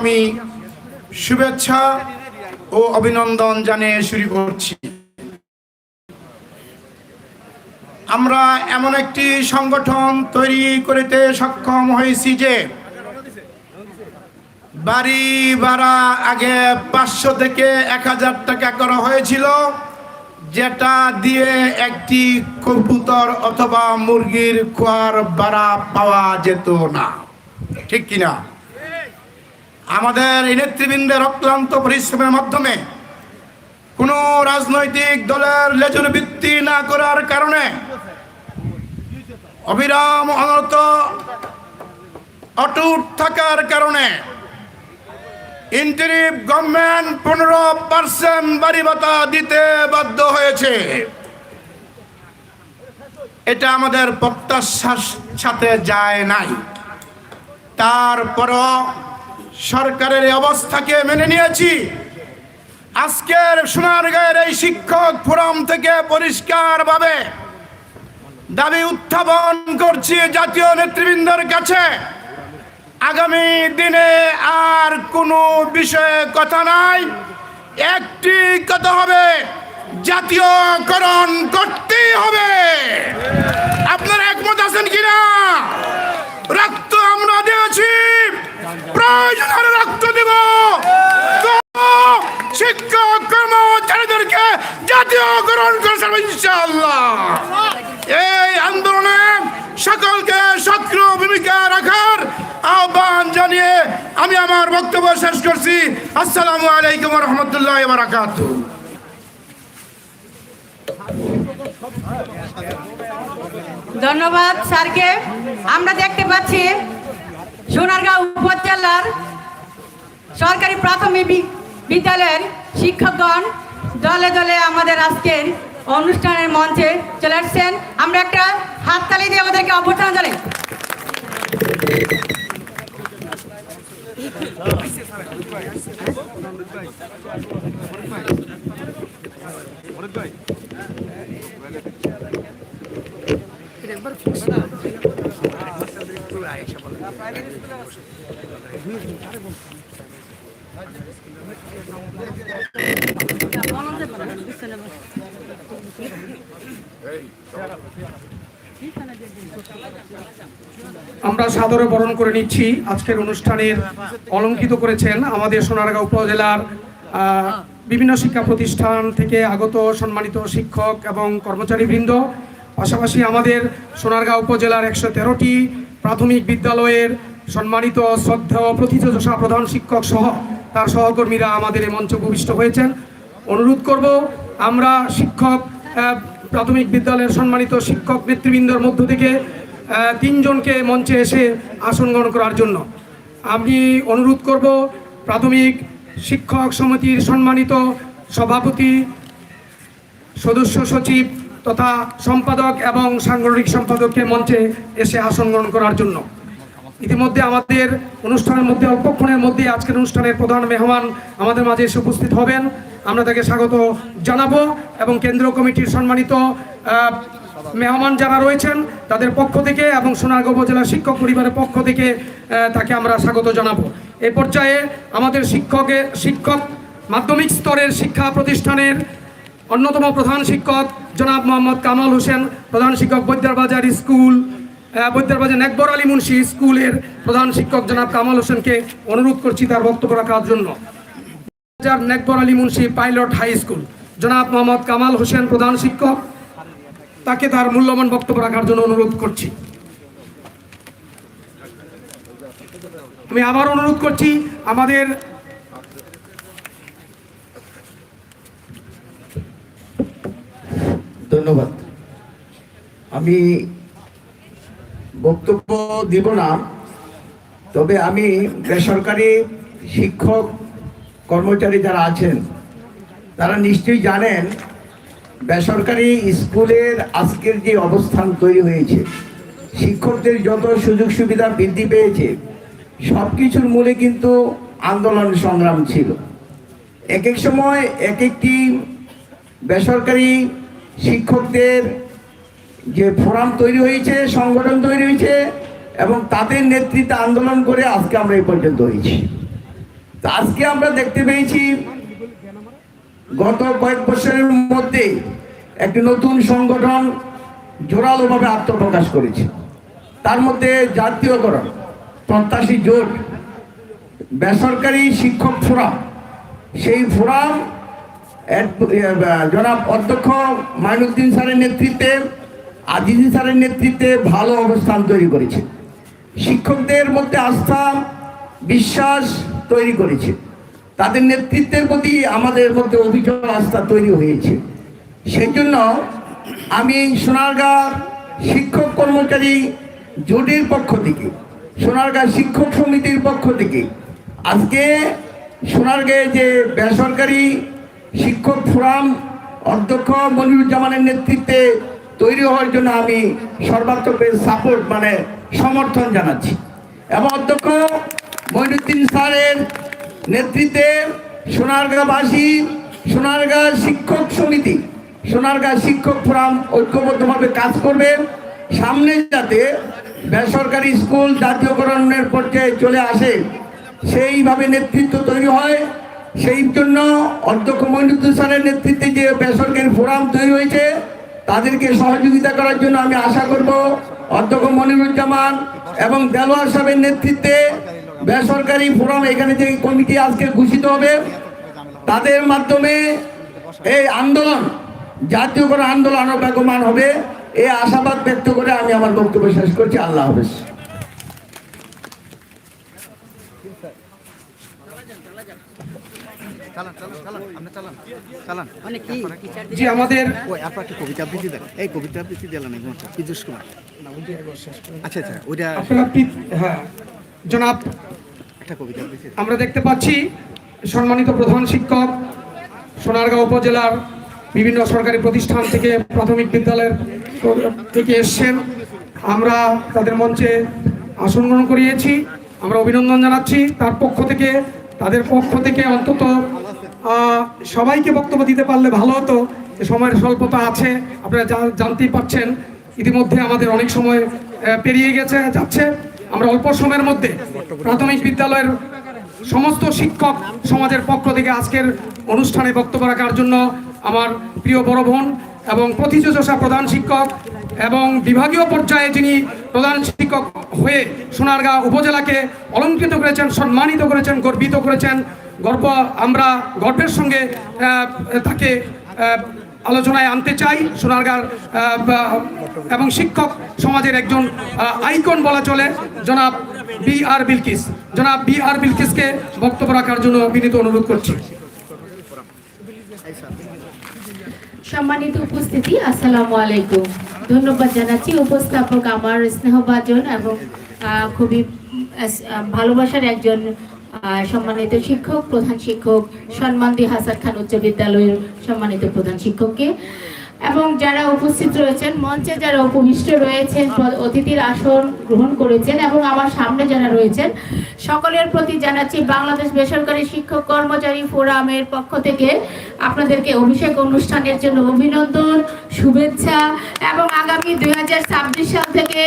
আমি শুভেচ্ছা ও অভিনন্দন জানিয়ে শুরু করছি। আমরা এমন একটি সংগঠন তৈরি করিতে সক্ষম হয়েছি যে বাড়ি ভাড়া আগে পাঁচশো থেকে এক হাজার টাকা করা হয়েছিল, যেটা দিয়ে একটি কবুতর অথবা মুরগির খোয়ার ভাড়া পাওয়া যেত না। ঠিক কিনা? আমাদের এই নেতৃবৃন্দের অক্লান্ত পরিশ্রমের মাধ্যমে কোনো রাজনৈতিক দলের লেজুর ভিত্তি না করার কারণে অবিরাম অনত অটুট থাকার কারণে ইন্টারিম গভর্নমেন্ট পনেরো পার্সেন্ট বাড়ি ভাতা দিতে বাধ্য হয়েছে। এটা আমাদের প্রত্যাশার সাথে যায় নাই। তারপরও সরকারের অবস্থাকে মেনে নিয়েছি। আজকের সোনারগাঁয়ের এই শিক্ষক ফোরাম থেকে পরিষ্কারভাবে দাবি উত্থাপন করছি জাতীয় নেতৃবৃন্দের কাছে। আগামী দিনে আর কোনো বিষয়ে কথা নাই। একটি কথা হবে, জাতীয়করণ করতেই হবে। আপনারা একমত আছেন কিনা? রক্ত আমরা দিয়েছি। প্রয়োজন রক্ত দেব। শিক্ষক কর্মচারীদেরকে জাতীয়করণ করেছে ইনশাআল্লাহ। এই আন্দোলনে সকলকে সক্রিয় ভূমিকা রাখার আহ্বান জানিয়ে আমি আমার বক্তব্য শেষ করছি। আসসালামু আলাইকুম রহমতুল্লাহ বারাকাত। ধন্যবাদ স্যারকে। আমরা দেখতে পাচ্ছি সোনারগাঁও উপজেলার সরকারি প্রাথমিক বিদ্যালয়ের শিক্ষকগণ দলে দলে আমাদের আজকের অনুষ্ঠানের মঞ্চে চলে আসছেন। আমরা একটা হাততালি দিয়ে আমাদেরকে অভ্যর্থনা জানাই। আমরা সাদরে বরণ করে নিচ্ছি। আজকের অনুষ্ঠানের অলঙ্কিত করেছেন আমাদের সোনারগাঁও উপজেলার বিভিন্ন শিক্ষা প্রতিষ্ঠান থেকে আগত সম্মানিত শিক্ষক এবং কর্মচারীবৃন্দ। পাশাপাশি আমাদের সোনারগাঁও উপজেলার একশো তেরোটি প্রাথমিক বিদ্যালয়ের সম্মানিত শ্রদ্ধেয় প্রথিতযশা প্রধান শিক্ষক সহ তার সহকর্মীরা আমাদের এই মঞ্চে উপবিষ্ট হয়েছেন। অনুরোধ করব, আমরা শিক্ষক প্রাথমিক বিদ্যালয়ের সম্মানিত শিক্ষক নেতৃবৃন্দর মধ্য থেকে তিনজনকে মঞ্চে এসে আসন গ্রহণ করার জন্য। আমি অনুরোধ করব, প্রাথমিক শিক্ষক সমিতির সম্মানিত সভাপতি, সদস্য সচিব তথা সম্পাদক এবং সাংগঠনিক সম্পাদককে মঞ্চে এসে আসন গ্রহণ করার জন্য। ইতিমধ্যে আমাদের অনুষ্ঠানের মধ্যে, অল্পক্ষণের মধ্যে আজকের অনুষ্ঠানের প্রধান মেহমান আমাদের মাঝে এসে উপস্থিত হবেন। আমরা তাকে স্বাগত জানাব এবং কেন্দ্রীয় কমিটির সম্মানিত মেহমান যারা রয়েছেন তাদের পক্ষ থেকে এবং সোনারগাঁও উপজেলা শিক্ষক পরিবারের পক্ষ থেকে তাকে আমরা স্বাগত জানাব। এ পর্যায়ে আমাদের শিক্ষকের শিক্ষক মাধ্যমিক স্তরের শিক্ষা প্রতিষ্ঠানের অন্যতম প্রধান শিক্ষক জনাব মোহাম্মদ কামাল হোসেন, প্রধান শিক্ষক বৈদ্যারবাজার স্কুল বৈদ্যারবাজার নেকবর আলী মুন্সি স্কুলের প্রধান শিক্ষক জনাব কামাল হোসেনকে অনুরোধ করছি তার বক্তব্য রাখার জন্য। Nekbar Ali Munshi pilot high school. জনাব মোহাম্মদ কামাল হোসেন, প্রধান শিক্ষক, তাকে তার মূল্যবান বক্তব্য রাখার জন্য অনুরোধ করছি। আমি আবার অনুরোধ করছি, আমাদের ধন্যবাদ। আমি বক্তব্য দিব না, তবে আমি বেসরকারি শিক্ষক কর্মচারী যারা আছেন, তারা নিশ্চয়ই জানেন বেসরকারি স্কুলের আজকের যে অবস্থান তৈরি হয়েছে, শিক্ষকদের যত সুযোগ সুবিধা বৃদ্ধি পেয়েছে সব কিছুর মূলে কিন্তু আন্দোলন সংগ্রাম ছিল। এক এক সময় এক একটি বেসরকারি শিক্ষকদের যে ফোরাম তৈরি হয়েছে, সংগঠন তৈরি হয়েছে এবং তাদের নেতৃত্বে আন্দোলন করে আজকে আমরা এই পর্যন্ত হয়েছি। আজকে আমরা দেখতে পেয়েছি গত কয়েক বছরের মধ্যে একটি নতুন সংগঠন জোরালোভাবে আত্মপ্রকাশ করেছে। তার মধ্যে জাতীয়করণ, প্রত্যাশী জোট, বেসরকারি শিক্ষক ফোরাম, সেই ফোরাম জনাব অধ্যক্ষ মাইনুদ্দিন স্যারের নেতৃত্বে, আজিজি স্যারের নেতৃত্বে ভালো অবস্থান তৈরি করেছে। শিক্ষকদের মধ্যে আস্থা, বিশ্বাস তৈরি করেছে। তাদের নেতৃত্বের প্রতি আমাদের মধ্যে অভিযোগ, আস্থা তৈরি হয়েছে। সেই জন্য আমি সোনারগাঁ শিক্ষক কর্মচারী জোটের পক্ষ থেকে সোনারগাঁ শিক্ষক সমিতির পক্ষ থেকে, আজকে সোনারগাঁয়ে যে বেসরকারি শিক্ষক ফোরাম, অধ্যক্ষ মনিরুজ্জামানের নেতৃত্বে তৈরি হওয়ার জন্য আমি সর্বাত্মকের সাপোর্ট মানে সমর্থন জানাচ্ছি। এবং অধ্যক্ষ মইনুদ্দিন স্যারের নেতৃত্বে সোনারগাঁবাসী সোনারগাঁ শিক্ষক সমিতি, সোনারগাঁ শিক্ষক ফোরাম ঐক্যবদ্ধভাবে কাজ করবে। সামনে যাতে বেসরকারি স্কুল জাতীয়করণের পর্যায়ে চলে আসে, সেইভাবে নেতৃত্ব তৈরি হয়। সেই জন্য অধ্যক্ষ মইনুদ্দিন স্যারের নেতৃত্বে যে বেসরকারি ফোরাম তৈরি হয়েছে, তাদেরকে সহযোগিতা করার জন্য আমি আশা করব অধ্যক্ষ মনিরুজ্জামান এবং দেলোয়ার সাহেবের নেতৃত্বে বেসরকারি ফোরাম এখানে যে কমিটি আজকে ঘোষিত হবে, তাদের মাধ্যমে এই আন্দোলন জাতীয়করণ আন্দোলন আরও বেগমান হবে, এই আশাবাদ ব্যক্ত করে আমি আমার বক্তব্য শেষ করছি। আল্লাহ হাফেজ। জি আমাদের ওই আপনার একটা কবিতা আবৃত্তি দেন? এই কবিতা আবৃত্তি দিলেন এই মুহূর্তে পীযুষ কুমার। আচ্ছা আচ্ছা ওইটা হ্যাঁ। জনাব একটা কবিতা আবৃত্তি আমরা দেখতে পাচ্ছি সম্মানিত প্রধান শিক্ষক সোনারগাঁও উপজেলার বিভিন্ন সরকারি প্রতিষ্ঠান থেকে প্রাথমিক বিদ্যালয়ের থেকে এসছেন। আমরা তাদের মঞ্চে আসন গ্রহণ করিয়েছি। আমরা অভিনন্দন জানাচ্ছি। তার পক্ষ থেকে তাদের পক্ষ থেকে অন্তত সবাইকে বক্তব্য দিতে পারলে ভালো হতো। সময়ের স্বল্পতা আছে, আপনারা জানতেই পারছেন। ইতিমধ্যে আমাদের অনেক সময় পেরিয়ে গেছে, যাচ্ছে। আমরা অল্প সময়ের মধ্যে প্রাথমিক বিদ্যালয়ের সমস্ত শিক্ষক সমাজের পক্ষ থেকে আজকের অনুষ্ঠানে বক্তব্য রাখার জন্য আমার প্রিয় বড় বোন এবং প্রতিযোজসা প্রধান শিক্ষক এবং বিভাগীয় পর্যায়ে যিনি প্রধান শিক্ষক হয়ে সোনারগাঁ উপজেলাকে অলঙ্কৃত করেছেন, সম্মানিত করেছেন, গর্বিত করেছেন গর্ব আমরা গর্বের সঙ্গে তাকে আলোচনায় আনতে চাই। সোনারগাঁর এবং শিক্ষক সমাজের একজন আইকন বলা চলে, জনাব বি আর বিলকিস। জনাব বি আর বিলকিসকে বক্তব্য রাখার জন্য বিনীত অনুরোধ করছি। সম্মানিত উপস্থিতি, আসসালামু আলাইকুম। ধন্যবাদ জানাচ্ছি উপস্থাপক আমার স্নেহভাজন এবং খুবই ভালোবাসার একজন সম্মানিত শিক্ষক প্রধান শিক্ষক সম্মানদি হাসান খান উচ্চ বিদ্যালয়ের সম্মানিত প্রধান শিক্ষককে। এবং যারা উপস্থিত রয়েছেন, মঞ্চে যারা উপবিষ্ট রয়েছেন অতিথির আসন গ্রহণ করেছেন এবং আমার সামনে যারা রয়েছেন, সকলের প্রতি জানাচ্ছি বাংলাদেশ বেসরকারি শিক্ষক কর্মচারী ফোরামের পক্ষ থেকে আপনাদেরকে অভিষেক অনুষ্ঠানের জন্য অভিনন্দন, শুভেচ্ছা এবং আগামী দুই হাজার ছাব্বিশ সাল থেকে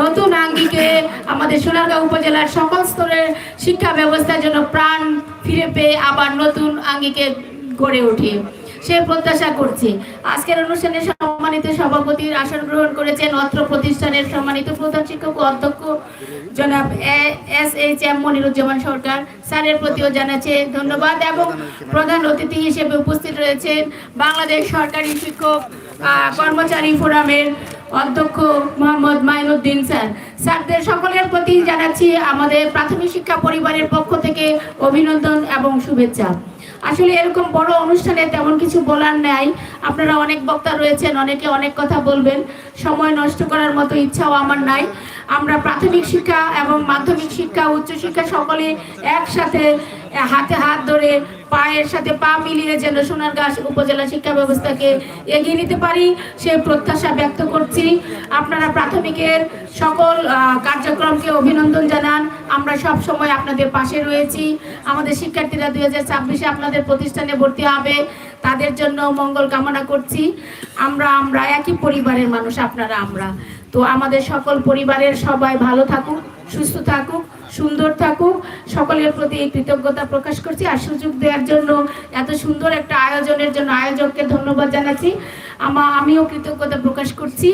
নতুন আঙ্গিকে আমাদের সোনারগাঁও উপজেলার সকল স্তরের শিক্ষা ব্যবস্থার জন্য প্রাণ ফিরে পেয়ে আবার নতুন আঙ্গিকে গড়ে ওঠে। সে প্রত্যাশা করছি। আজকের অনুষ্ঠানে সম্মানিত সভাপতির আসন গ্রহণ করেছেন অত্র প্রতিষ্ঠানের সম্মানিত প্রধান শিক্ষক ও অধ্যক্ষ জনাব S H M Moniruzzaman Sarkar. স্যারের প্রতিও জানাচ্ছে ধন্যবাদ এবং প্রধান অতিথি হিসেবে উপস্থিত রয়েছেন বাংলাদেশ সরকারি শিক্ষক কর্মচারী ফোরামের অধ্যক্ষ মোহাম্মদ মাইনুদ্দিন স্যার। স্যারদের সকলের প্রতি জানাচ্ছি আমাদের প্রাথমিক শিক্ষা পরিবারের পক্ষ থেকে অভিনন্দন এবং শুভেচ্ছা। আসলে এরকম বড় অনুষ্ঠানে তেমন কিছু বলার নাই। আপনারা অনেক বক্তা রয়েছেন, অনেকে অনেক কথা বলবেন। সময় নষ্ট করার মতো ইচ্ছাও আমার নাই। আমরা প্রাথমিক শিক্ষা এবং মাধ্যমিক শিক্ষা, উচ্চ শিক্ষা সকলে একসাথে হাতে হাত ধরে পায়ের সাথে পা মিলিয়ে যেন সোনারগাঁ উপজেলা শিক্ষা ব্যবস্থাকে এগিয়ে নিতে পারি সেই প্রত্যাশা ব্যক্ত করছি। আপনারা প্রাথমিকের সকল কার্যক্রমকে অভিনন্দন জানান। আমরা সব সময় আপনাদের পাশে রয়েছি। আমাদের শিক্ষার্থীরা দুই হাজার ছাব্বিশে আপনাদের প্রতিষ্ঠানে ভর্তি হবে। তাদের জন্য মঙ্গল কামনা করছি। আমরা আমরা একই পরিবারের মানুষ আপনারা, আমরা। তো আমাদের সকল পরিবারের সবাই ভালো থাকুক। সুস্থ থাকুক, সুন্দর থাকুক। সকলের প্রতি এই কৃতজ্ঞতা প্রকাশ করছি আর সুযোগ দেওয়ার জন্য, এত সুন্দর একটা আয়োজনের জন্য আয়োজককে ধন্যবাদ জানাচ্ছি। আমা, আমিও কৃতজ্ঞতা প্রকাশ করছি।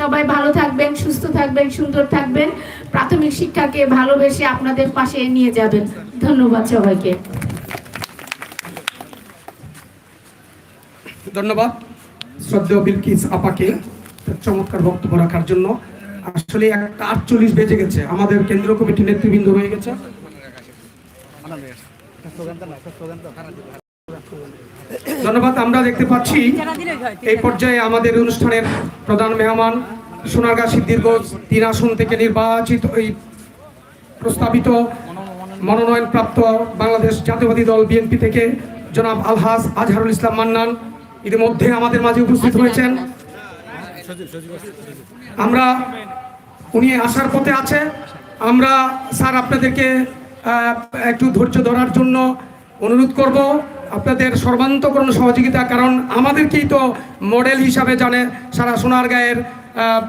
সবাই ভালো থাকবেন, সুস্থ থাকবেন, সুন্দর থাকবেন। প্রাথমিক শিক্ষাকে ভালোবেসে আপনাদের পাশে নিয়ে যাবেন। ধন্যবাদ সবাইকে। ধন্যবাদ। শ্রদ্ধেয় বিলকিস আপাকে চমৎকার বক্তব্য রাখার জন্য। আসলে একটা আটচল্লিশ বেজে গেছে। আমাদের কেন্দ্রীয় কমিটির নেতৃবৃন্দ রয়ে গেছে। ধন্যবাদ আমরা দেখতে পাচ্ছি এই পর্যায়ে আমাদের অনুষ্ঠানের প্রধান মেহমান সোনারগাঁ সিদ্ধিরগঞ্জ তিন আসন থেকে নির্বাচিত এই প্রস্তাবিত মনোনয়নপ্রাপ্ত বাংলাদেশ জাতীয়বাদী দল বিএনপি থেকে জনাব আলহাজ আজহারুল ইসলাম মান্নান ইতিমধ্যে আমাদের মাঝে উপস্থিত হয়েছেন। আমরা উনি আসার পথে আছে। আমরা স্যার আপনাদেরকে একটু ধৈর্য ধরার জন্য অনুরোধ করব। আপনাদের সর্বান্তকরণ সহযোগিতা কারণ আমাদেরকেই তো মডেল হিসাবে জানে সারা সোনারগাঁয়ের আহ,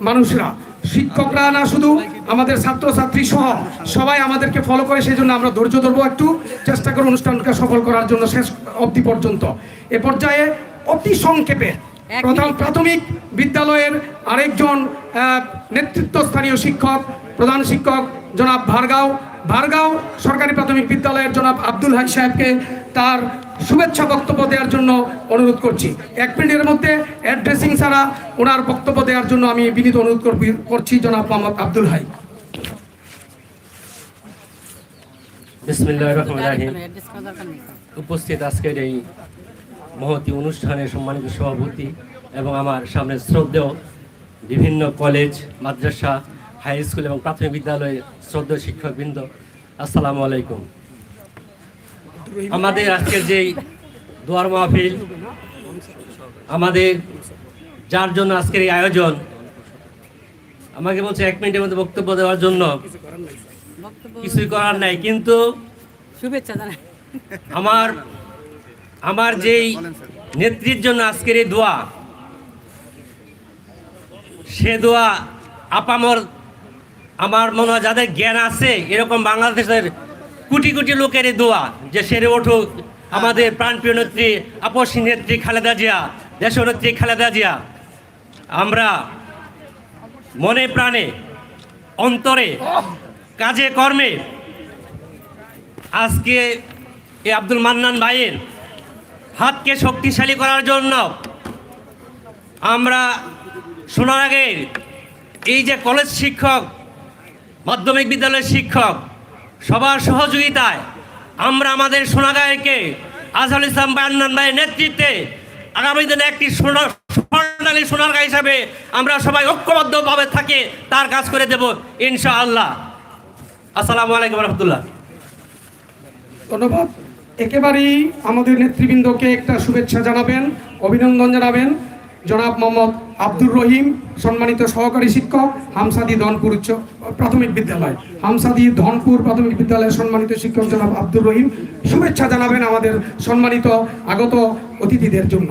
মানুষরা। শিক্ষকরা না শুধু আমাদের ছাত্রছাত্রী সহ সবাই আমাদেরকে ফলো করে সেই জন্য আমরা ধৈর্য ধরবো একটু। চেষ্টা করে অনুষ্ঠানকে সফল করার জন্য শেষ অবধি পর্যন্ত। এ পর্যায়ে অতি সংক্ষেপে প্রথম প্রাথমিক বিদ্যালয়ের আরেকজন নেতৃত্বস্থানীয় শিক্ষক প্রধান শিক্ষক জনাব ভারগাঁও। ভারগাঁও সরকারি প্রাথমিক বিদ্যালয়ের জনাব আব্দুল হাই সাহেবকে তার শুভেচ্ছা বক্তব্য দেওয়ার জন্য অনুরোধ করছি। এক মিনিটের মধ্যে অ্যাড্রেসিং ছাড়া ওনার বক্তব্য দেওয়ার জন্য আমি বিনীত অনুরোধ করছি জনাব মোহাম্মদ আব্দুল হাই। বিসমিল্লাহ রহমান উপস্থিত আজকের এই মহতি অনুষ্ঠানের সম্মানিত সভাপতি এবং আমার সামনে শ্রদ্ধেয় বিভিন্ন কলেজ মাদ্রাসা হাই স্কুল এবং প্রাথমিক বিদ্যালয়ের শ্রদ্ধেয় শিক্ষকবৃন্দ আসসালামু আলাইকুম। আমাদের আজকের যেই দোয়ার মাহফিল আমাদের যার জন্য আজকের এই আয়োজন আমাকে বলছে এক মিনিটের মধ্যে বক্তব্য দেওয়ার জন্য। কিছুই করার নাই কিন্তু শুভেচ্ছা আমার আমার যেই নেত্রীর জন্য আজকের এই দোয়া সে দোয়া আপামর আমার মনে হয় যাদের জ্ঞান আছে এরকম বাংলাদেশের কোটি কোটি লোকের এই দোয়া যে সেরে উঠুক আমাদের প্রাণপ্রিয় নেত্রী আপসী নেত্রী খালেদা জিয়া দেশনেত্রী খালেদা জিয়া। আমরা মনে প্রাণে অন্তরে কাজে কর্মে আজকে এই আব্দুল মান্নান ভাইয়ের হাতকে শক্তিশালী করার জন্য আমরা শোনার আগে এই যে কলেজ শিক্ষক, মাধ্যমিক বিদ্যালয়ের শিক্ষক, সবার সহযোগিতায় আমরা আমাদের সোনাগাঁয়কে আজহার ইসলাম বান্নান ভাইয়ের নেতৃত্বে আগামী দিনে একটি সোনা- স্বর্ণালী সোনারগাঁ হিসাবে আমরা সবাই ঐক্যবদ্ধভাবে থাকে, তার কাজ করে দেব ইনশাআল্লাহ। আসসালামু আলাইকুম রহমতুল্লাহ। ধন্যবাদ। একেবারেই আমাদের নেতৃবৃন্দকে একটা শুভেচ্ছা জানাবেন, অভিনন্দন জানাবেন। জনাব মোহাম্মদ আব্দুর রহিম, সম্মানিত সহকারী শিক্ষক হামসাদি ধনপুর উচ্চ প্রাথমিক বিদ্যালয়। হামসাদি ধনপুর প্রাথমিক বিদ্যালয়ের সম্মানিত শিক্ষক জনাব আব্দুর রহিম, শুভেচ্ছা জানাবেন আমাদের সম্মানিত আগত অতিথিদের জন্য।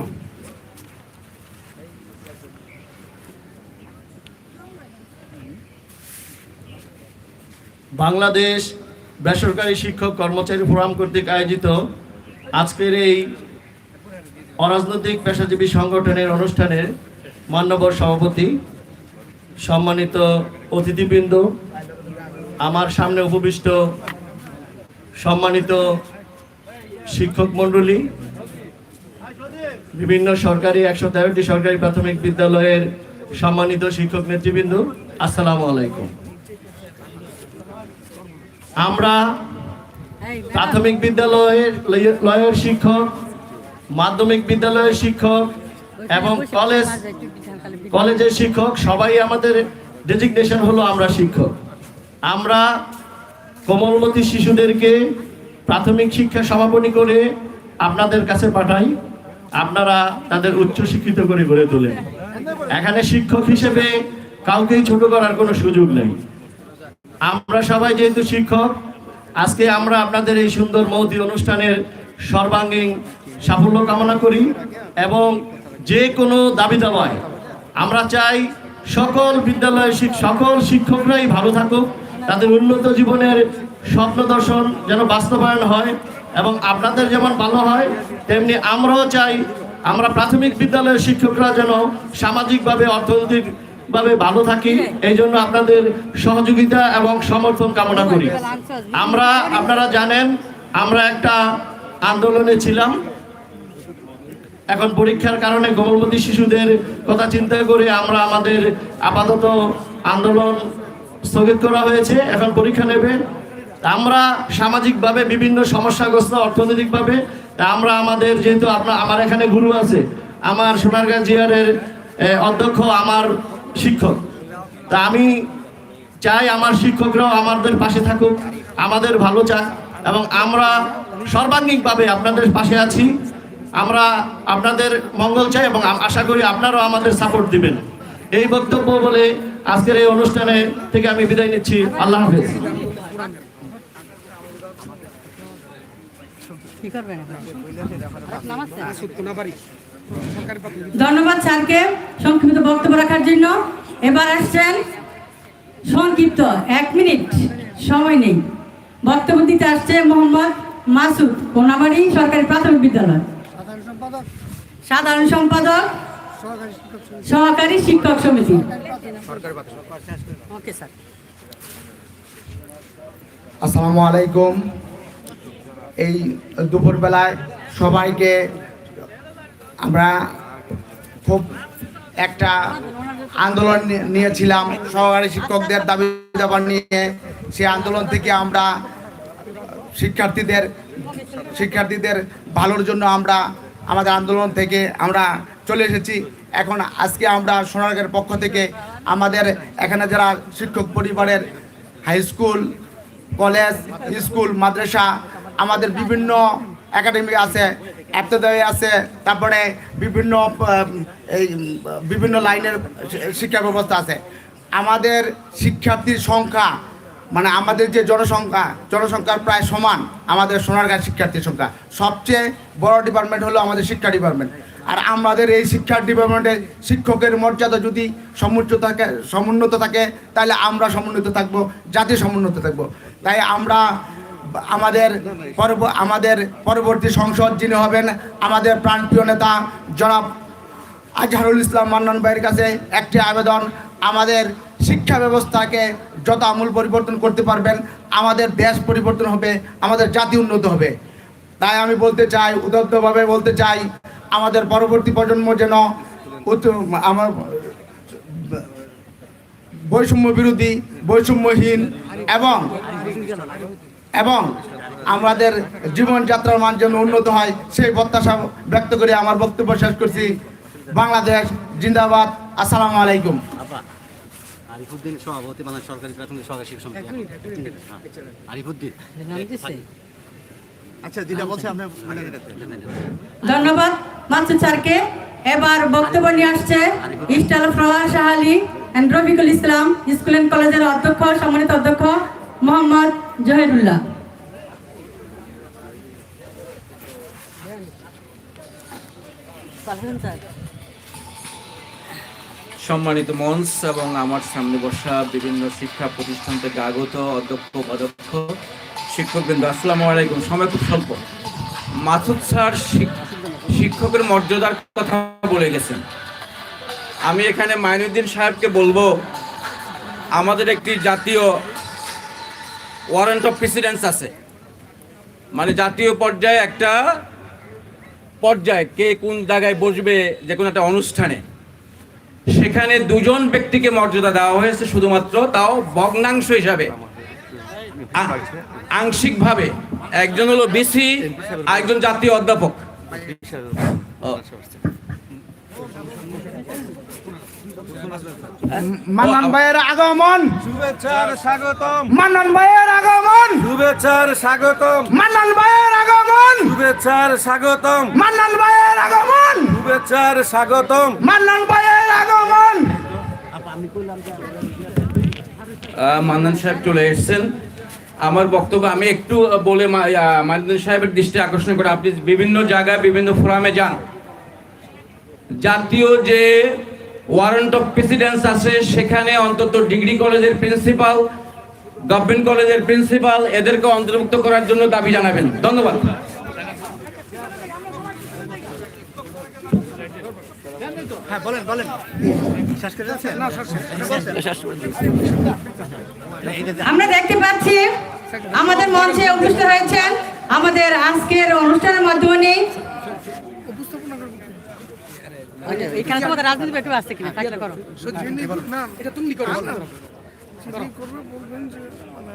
বাংলাদেশ বেসরকারি শিক্ষক কর্মচারী ফোরাম কর্তৃক আয়োজিত আজকের এই অরাজনৈতিক পেশাজীবী সংগঠনের অনুষ্ঠানের মান্যবর সভাপতি, সম্মানিত অতিথিবৃন্দ, আমার সামনে উপবিষ্ট সম্মানিত শিক্ষক মণ্ডলী, বিভিন্ন সরকারি, একশো তেরোটি সরকারি প্রাথমিক বিদ্যালয়ের সম্মানিত শিক্ষক নেতৃবৃন্দ, আসসালামু আলাইকুম। আমরা প্রাথমিক বিদ্যালয়ের লয়ের শিক্ষক মাধ্যমিক বিদ্যালয়ের শিক্ষক এবং কলেজ কলেজের শিক্ষক সবাই আমাদের ডেজিগনেশন হলো আমরা শিক্ষক। আমরা কোমলমতি শিশুদেরকে প্রাথমিক শিক্ষা সমাপনী করে আপনাদের কাছে পাঠাই। আপনারা তাদের উচ্চ শিক্ষিত করে গড়ে তোলেন। এখানে শিক্ষক হিসেবে কাউকেই ছোট করার কোনো সুযোগ নেই। আমরা সবাই যেহেতু শিক্ষক, আজকে আমরা আপনাদের এই সুন্দর মৌতি অনুষ্ঠানের সর্বাঙ্গীন সাফল্য কামনা করি এবং যে কোনো দাবি দাওয়ায় আমরা চাই সকল বিদ্যালয়ের সকল শিক্ষকরাই ভালো থাকুক, তাদের উন্নত জীবনের স্বপ্ন দর্শন যেন বাস্তবায়ন হয় এবং আপনাদের যেমন ভালো হয়, তেমনি আমরাও চাই আমরা প্রাথমিক বিদ্যালয়ের শিক্ষকরা যেন সামাজিকভাবে অর্থনৈতিকভাবে ভালো থাকি এই জন্য আপনাদের সহযোগিতা এবং সমর্থন কামনা করি। আমরা আপনারা জানেন আমরা একটা আন্দোলনে ছিলাম। এখন পরীক্ষার কারণে গর্ভবতী শিশুদের কথা চিন্তা করে আমরা আমাদের আপাতত আন্দোলন স্থগিত করা হয়েছে। এখন পরীক্ষা নেবে। আমরা সামাজিকভাবে বিভিন্ন সমস্যাগ্রস্ত অর্থনৈতিকভাবে তা আমরা আমাদের যেহেতু আপনার আমার এখানে গুরু আছে। আমার সোনারগাঁ জিয়ারের অধ্যক্ষ আমার শিক্ষক। তা আমি চাই আমার শিক্ষকরাও আমাদের পাশে থাকুক আমাদের ভালো চাক এবং আমরা সর্বাঙ্গিকভাবে আপনাদের পাশে আছি। আমরা আপনাদের মঙ্গল চাই এবং আশা করি আপনারাও আমাদের সাপোর্ট দিবেন। এই বক্তব্য বলে আজকের এই অনুষ্ঠানে থেকে আমি বিদায় নিচ্ছি। আল্লাহ হাফেজ। ধন্যবাদ স্যারকে সংক্ষিপ্ত বক্তব্য রাখার জন্য। এবার আসছেন সংক্ষিপ্ত এক মিনিট সময় নেই। বক্তব্য দিতে আসছে মোহাম্মদ মাসুদ কোনাবাড়ি সরকারি প্রাথমিক বিদ্যালয়। সাধারণ সম্পাদক। সহকারী শিক্ষক সমিতি। আসসালামু আলাইকুম। এই দুপুরবেলায় সবাইকে আমরা খুব একটা আন্দোলন নিয়েছিলাম। সহকারী শিক্ষকদের দাবি দাবা নিয়ে সেই আন্দোলন থেকে আমরা শিক্ষার্থীদের শিক্ষার্থীদের ভালোর জন্য আমরা আমাদের আন্দোলন থেকে আমরা চলে এসেছি। এখন আজকে আমরা সোনারগাঁর পক্ষ থেকে আমাদের এখানে যারা শিক্ষক পরিবারের হাই স্কুল, কলেজ, স্কুল, মাদ্রাসা, আমাদের বিভিন্ন একাডেমি আছে এফতেদায়ী আছে, তারপরে বিভিন্ন এই বিভিন্ন লাইনের শিক্ষা ব্যবস্থা আছে। আমাদের শিক্ষার্থীর সংখ্যা মানে আমাদের যে জনসংখ্যা, জনসংখ্যার প্রায় সমান আমাদের সোনারগাঁ শিক্ষার্থীর সংখ্যা। সবচেয়ে বড় ডিপার্টমেন্ট হলো আমাদের শিক্ষা ডিপার্টমেন্ট আর আমাদের এই শিক্ষা ডিপার্টমেন্টের শিক্ষকের মর্যাদা যদি সমুচ্চ থাকে, সমুন্নত থাকে, তাহলে আমরা সমুন্নত থাকব, জাতি সমুন্নত থাকব। তাই আমরা আমাদের পরব আমাদের পরবর্তী সংসদ যিনি হবেন আমাদের প্রাণপ্রিয় নেতা জনাব আজহারুল ইসলাম মান্নান ভাইয়ের কাছে একটি আবেদন। আমাদের শিক্ষা ব্যবস্থাকে যত আমূল পরিবর্তন করতে পারবেন। আমাদের দেশ পরিবর্তন হবে, আমাদের জাতি উন্নত হবে। তাই আমি বলতে চাই উদগ্ধভাবে বলতে চাই, আমাদের পরবর্তী প্রজন্ম যেন আমার বৈষম্য বিরোধী, বৈষম্যহীন এবং এবং আমাদের জীবনযাত্রার মান যেন উন্নত হয় সেই প্রত্যাশা ব্যক্ত করে আমার বক্তব্য শেষ করছি। বাংলাদেশ জিন্দাবাদ। আসসালামু আলাইকুম। আরিফুদ্দিন সভাপতি বাংলাদেশ সরকারি প্রাথমিক সরকারি শিক্ষা সমিতি। হ্যাঁ, আরিফুদ্দিন। আচ্ছা যেটা বলছে আপনার ধন্যবাদ মাসুদ স্যারকে। এবার বক্তব্য নিয়ে আসছে ইস্টাল ফ্রোয়া Shah Ali and Rafiqul Islam school and কলেজের অধ্যক্ষ সম্মানিত অধ্যক্ষ। মোহাম্মদ জহিরুল্লাহ। সম্মানিত মঞ্চ এবং আমার সামনে বসা বিভিন্ন শিক্ষা প্রতিষ্ঠান থেকে আগত অধ্যক্ষ, উপাধ্যক্ষ, শিক্ষকবৃন্দ, আসসালামু আলাইকুম। সময় খুব স্বল্প। মাসুদ স্যার শিক- শিক্ষকের মর্যাদার কথা বলে গেছেন। আমি এখানে মাইনুদ্দিন সাহেবকে বলব, আমাদের একটি জাতীয় ওয়ারেন্ট অফ প্রেসিডেন্স আছে। মানে জাতীয় পর্যায়ে একটা পর্যায়ে কে কোন জায়গায় বসবে যে কোনো একটা অনুষ্ঠানে। সেখানে দুজন ব্যক্তিকে মর্যাদা দেওয়া হয়েছে শুধুমাত্র তাও ভগ্নাংশ হিসাবে। আংশিকভাবে। একজন হলো বিসি আরেকজন জাতীয় অধ্যাপক। ও, মান্নান ভাইয়ের আগমন। শুভেচ্ছার স্বাগতম। মান্নান ভাইয়ের আগমন। শুভেচ্ছার স্বাগতম। মান্নান ভাইয়ের আগমন। শুভেচ্ছার স্বাগতম। মান্নান ভাইয়ের আগমন। শুভেচ্ছার স্বাগতম। মান্নান ভাইয়ের আগমন। আহ, মান্নান সাহেব চলে এসেছেন। আমার বক্তব্য আমি একটু বলে মান্নান সাহেবের দৃষ্টি আকর্ষণ করে আপনি বিভিন্ন জায়গায় বিভিন্ন ফোরামে যান। জাতীয় যে ওয়ারেন্ট অফ প্রেসিডেন্স আছে সেখানে অন্তত ডিগ্রি কলেজের প্রিন্সিপাল গভর্নমেন্ট কলেজের প্রিন্সিপাল এদেরকে অন্তর্ভুক্ত করার জন্য দাবি জানাবেন। ধন্যবাদ। হ্যাঁ বলেন বলেন। আমরা দেখতে পাচ্ছি আমাদের মঞ্চে উপস্থিত হয়েছেন আমাদের আজকের অনুষ্ঠানের মাধ্যমে এখানে তোমাদের রাজনীতি একটু আসছে কিনা? কাজটা করো। এটা তুমি করো করবে বলবেন যে মানে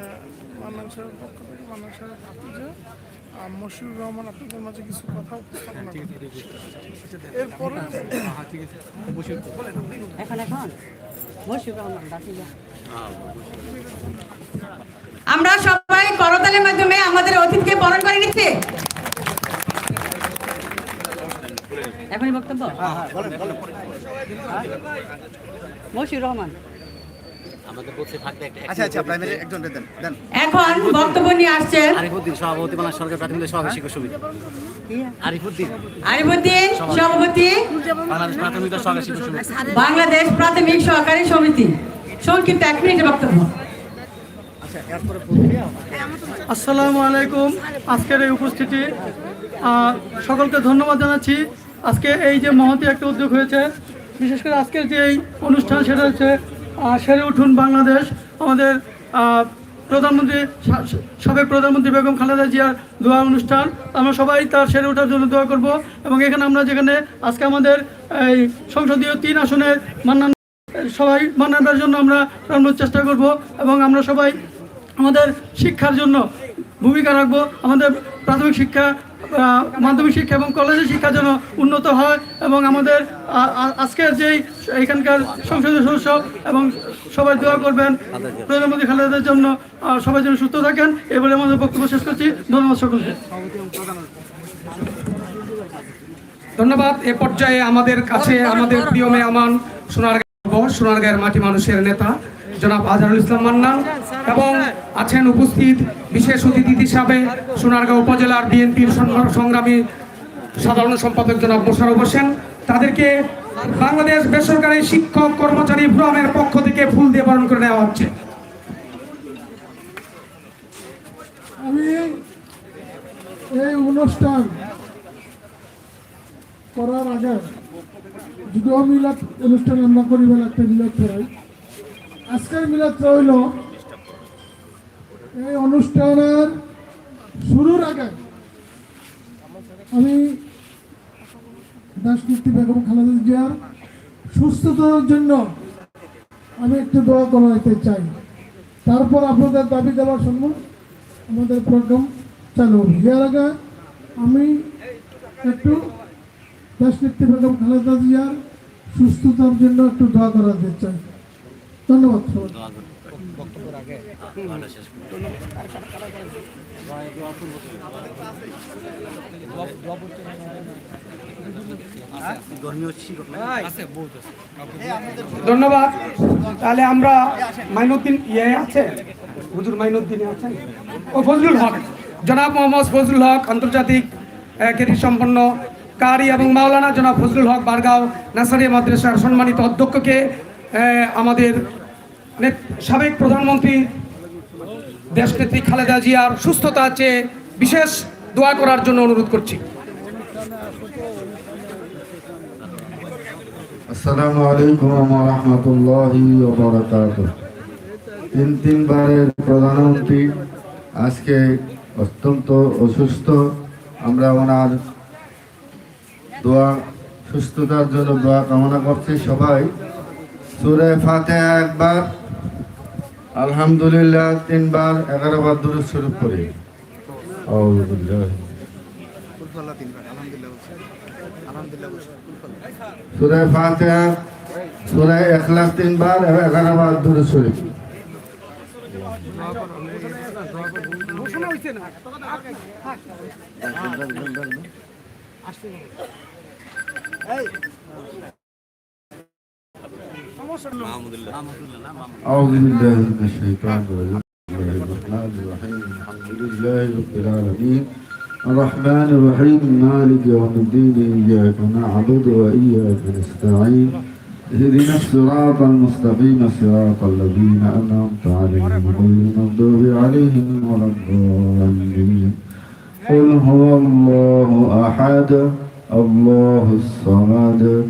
মান্নান সাহেবের পক্ষ থেকে মান্নান সাহেব ভাতিজা মশিউর রহমান আপনাদের মাঝে কিছু কথা উপস্থাপনা এরপরে এখন এখন। মশিউর রহমান বাতিজা। আমরা সবাই করতালের মাধ্যমে আমাদের অতিথিকে বরণ করে নিচ্ছি। এখনই বক্তব্য? মশিউর রহমান। আচ্ছা আচ্ছা প্রাইমারি একজন দেন দেন এখন বক্তব্য নিয়ে আসছেন আরিফুদ্দিন সভাপতি বাংলা সরকার প্রাথমিক সহকারী শিক্ষক সমিতি। আরিফুদ্দিন। আরিফুদ্দিন সভাপতি। বাংলাদেশ প্রাথমিক সহকারী শিক্ষক সমিতি। বাংলাদেশ প্রাথমিক সহকারী সমিতি। সংক্ষিপ্ত এক মিনিটের বক্তব্য। আসসালামু আলাইকুম। আজকের এই উপস্থিতি সকলকে ধন্যবাদ জানাচ্ছি। আজকে এই যে মহতি একটা উদ্যোগ হয়েছে, বিশেষ করে আজকের যে এই অনুষ্ঠান সেটা হচ্ছে সেরে উঠুন বাংলাদেশ। আমাদের প্রধানমন্ত্রী সাবেক প্রধানমন্ত্রী বেগম খালেদা জিয়ার দোয়া অনুষ্ঠান। আমরা সবাই তার সেরে ওঠার জন্য দোয়া করব এবং এখানে আমরা যেখানে, আজকে আমাদের এই সংসদীয় তিন আসনের মান্নান, সবাই মানাবার জন্য আমরা প্রাণ চেষ্টা করব এবং আমরা সবাই আমাদের শিক্ষার জন্য ভূমিকা রাখব। আমাদের প্রাথমিক শিক্ষা মাধ্যমিক শিক্ষা এবং কলেজের শিক্ষা যেন উন্নত হয় এবং আমাদের আজকের যেই এখানকার সংসদীয় সদস্য এবং সবাই দোয়া করবেন, প্রধানমন্ত্রী খালেদার জন্য সবাই যেন সুস্থ থাকেন এবারে আমাদের বক্তব্য শেষ করছি। ধন্যবাদ সকলকে। ধন্যবাদ। এ পর্যায়ে আমাদের কাছে আমাদের প্রিয় মেয়ামান সোনারগাঁও সোনারগাঁয়ের মাটি মানুষের নেতা জনাব আজহারুল ইসলাম মান্নান এবং আছেন উপস্থিত বিশেষ অতিথি হিসাবে সোনারগাঁও উপজেলার বিএনপির সংগ্রামী সাধারণ সম্পাদক জনাব মোশারফ হোসেন। তাদেরকে বাংলাদেশ বেসরকারি শিক্ষক কর্মচারী ফোরামের পক্ষ থেকে ফুল দিয়ে বরণ করে নেওয়া হচ্ছে। আমি এই অনুষ্ঠান করার আগে যদিও মিলাদ অনুষ্ঠান আমরা করিবেন একটা মিলাদ ফেরাই আজকের মিলাদ হইল এই অনুষ্ঠানের শুরুর আগে আমি দাসমূর্তি বেগম খালেদা জিয়ার সুস্থতার জন্য আমি একটু দোয়া করাইতে চাই। তারপর আপনাদের দাবি দেওয়ার শুনব আমাদের প্রোগ্রাম চালু হবে। আগে আমি একটু দেশনেত্রী বেগম খালেদা জিয়ার সুস্থতার জন্য একটু দোয়া করাতে চাই। ধন্যবাদ। তাহলে আমরা মাইনুদ্দিন ইয়ে আছে? হুজুর মাইনুদ্দিন আছেন? ও ফজলুল হক। জনাব মোহাম্মদ ফজলুল হক, আন্তর্জাতিক খ্যাতি সম্পন্ন কারি এবং মাওলানা জনাব ফজলুল হক বারগাঁও নাসারিয়া মাদ্রাসার সম্মানিত অধ্যক্ষকে আমাদের সাবেক প্রধানমন্ত্রী দেশনেত্রী খালেদা জিয়ার সুস্থতা চেয়ে বিশেষ দোয়া করার জন্য অনুরোধ করছি। আসসালামু আলাইকুম রহমতুল্লাহি তিন তিনবারের প্রধানমন্ত্রী, আজকে অত্যন্ত অসুস্থ। আমরা ওনার দোয়া, সুস্থতার জন্য দোয়া কামনা করছি সবাই। সুরে ফাতে একবার, আলহামদুলিল্লাহ তিনবার এগারো বার দূর শুরু করি সুরে ফাতিহা, সুরে এখলাস তিনবার এগারো বার দূরে أعوذ بالله من الشيطان الرجيم. الرحيم. الحمد لله رب العالمين. الرحمن الرحيم. مالك يوم الدين. إياك نعبد وإياك نستعين. اهدنا الصراط المستقيم. صراط الذين أنعمت عليهم غير المغضوب عليهم ولا الضالين. قل هو الله أحد. الله الصمد.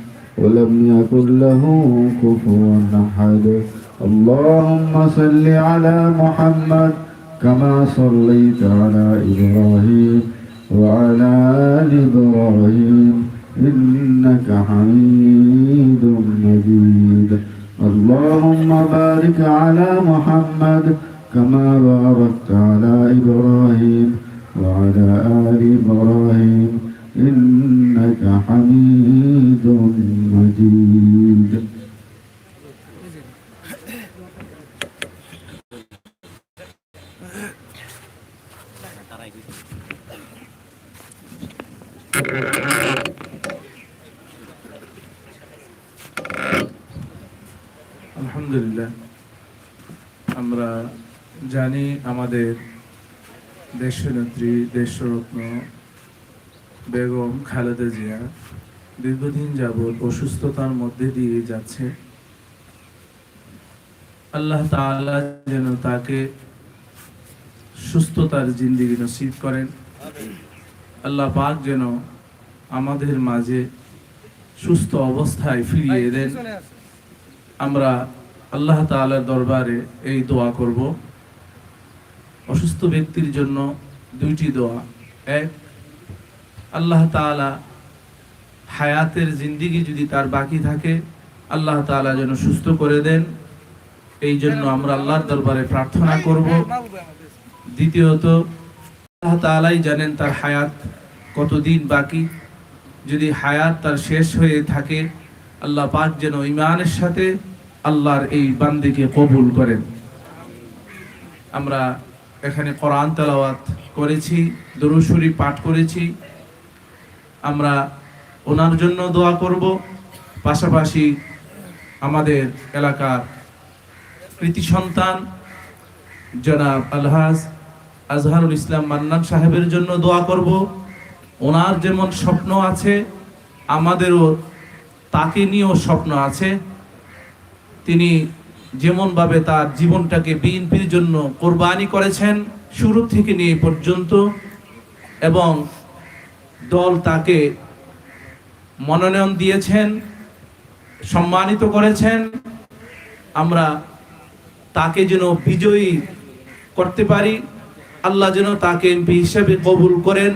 ولم يكن له كفوا أحد. اللهم صل على محمد كما صليت على إبراهيم وعلى آل إبراهيم. إنك حميد مجيد. اللهم بارك على محمد كما باركت على إبراهيم وعلى آل إبراهيم. দেশরত্ন বেগম খালেদা জিয়া দীর্ঘদিন যাবৎ অসুস্থতার মধ্যে দিয়ে যাচ্ছে। আল্লাহ তাআলা যেন তাকে সুস্থতার জিন্দিগি নসিব করেন। আল্লাহ পাক যেন আমাদের মাঝে সুস্থ অবস্থায় ফিরিয়ে দেন। আমরা আল্লাহ তাআলার দরবারে এই দোয়া করব। অসুস্থ ব্যক্তির জন্য দুইটি দোয়া। এক, আল্লাহ তাআলা হায়াতের জিন্দিগি যদি তার বাকি থাকে, আল্লাহ তাআলা যেন সুস্থ করে দেন। এই জন্য আমরা আল্লাহর দরবারে প্রার্থনা করব। দ্বিতীয়ত, আল্লাহ তাআলাই জানেন তার হায়াত কতদিন বাকি। যদি হায়াত তার শেষ হয়ে থাকে, আল্লাহ পাক যেন ইমানের সাথে আল্লাহর এই বান্দিকে কবুল করেন। আমরা এখানে কোরআন তেলাওয়াত করেছি দরুশরী পাঠ করেছি। আমরা ওনার জন্য দোয়া করব। পাশাপাশি আমাদের এলাকার কৃতি সন্তান জনাব আলহাজ আজহারুল ইসলাম মান্নান সাহেবের জন্য দোয়া করব। ওনার যেমন স্বপ্ন আছে, আমাদেরও তাকে নিয়েও স্বপ্ন আছে। তিনি যেমনভাবে তার জীবনটাকে বিএনপির জন্য কোরবানি করেছেন, শুরু থেকে নিয়ে পর্যন্ত, এবং দল তাকে মনোনয়ন দিয়েছেন, সম্মানিত করেছেন। আমরা তাকে যেন বিজয়ী করতে পারি, আল্লাহ যেন তাকে এমপি হিসেবে কবুল করেন।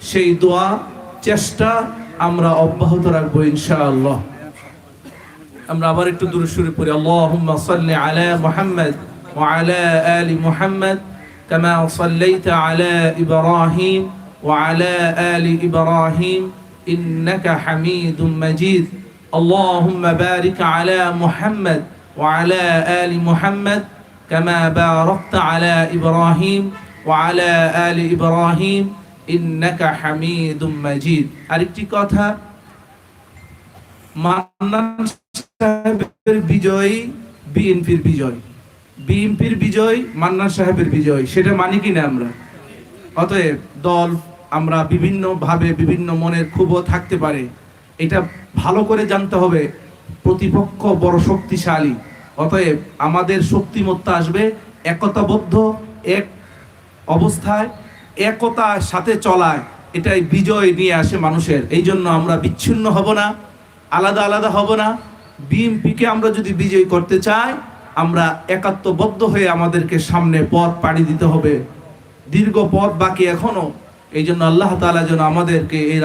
সেই দোয়া, চেষ্টা আমরা অব্যাহত রাখব ইনশাআল্লাহ। আমরা আবার একটু দূরে শুরু করি আল্লাহুম্মা সাল্লি আলা মুহাম্মদ ওয়া আলা আলি মুহাম্মদ কামা সাল্লাইতা আলা ইব্রাহিম ওয়া আলা আলি ইব্রাহিম ইন্নাকা হামিদুম মাজিদ اللهم بارك على محمد وعلى آل محمد كما باركت على إبراهيم وعلى آل إبراهيم إنك حميد مجيد আরেকটি কথা মান্নান সাহেবের বিজয়, বিএনপির বিজয়। বিএনপির বিজয় মান্নান সাহেবের বিজয়। সেটা মানি কিনা আমরা? অতএব দল আমরা বিভিন্ন ভাবে বিভিন্ন মনের ক্ষোভও থাকতে পারে। এটা ভালো করে জানতে হবে, প্রতিপক্ষ বড় শক্তিশালী। অতএব আমাদের শক্তিমত্তা আসবে একতাবদ্ধ, এক অবস্থায়, একতার সাথে চলায়। এটাই বিজয় নিয়ে আসে মানুষের। এই জন্য আমরা বিচ্ছিন্ন হব না, আলাদা আলাদা হব না। বিএনপিকে আমরা যদি বিজয়ী করতে চাই, আমরা একাত্মবদ্ধ হয়ে আমাদেরকে সামনে পথ পাড়ি দিতে হবে। দীর্ঘ পথ বাকি এখনও। এই জন্য আল্লাহ তালা যেন আমাদেরকে এই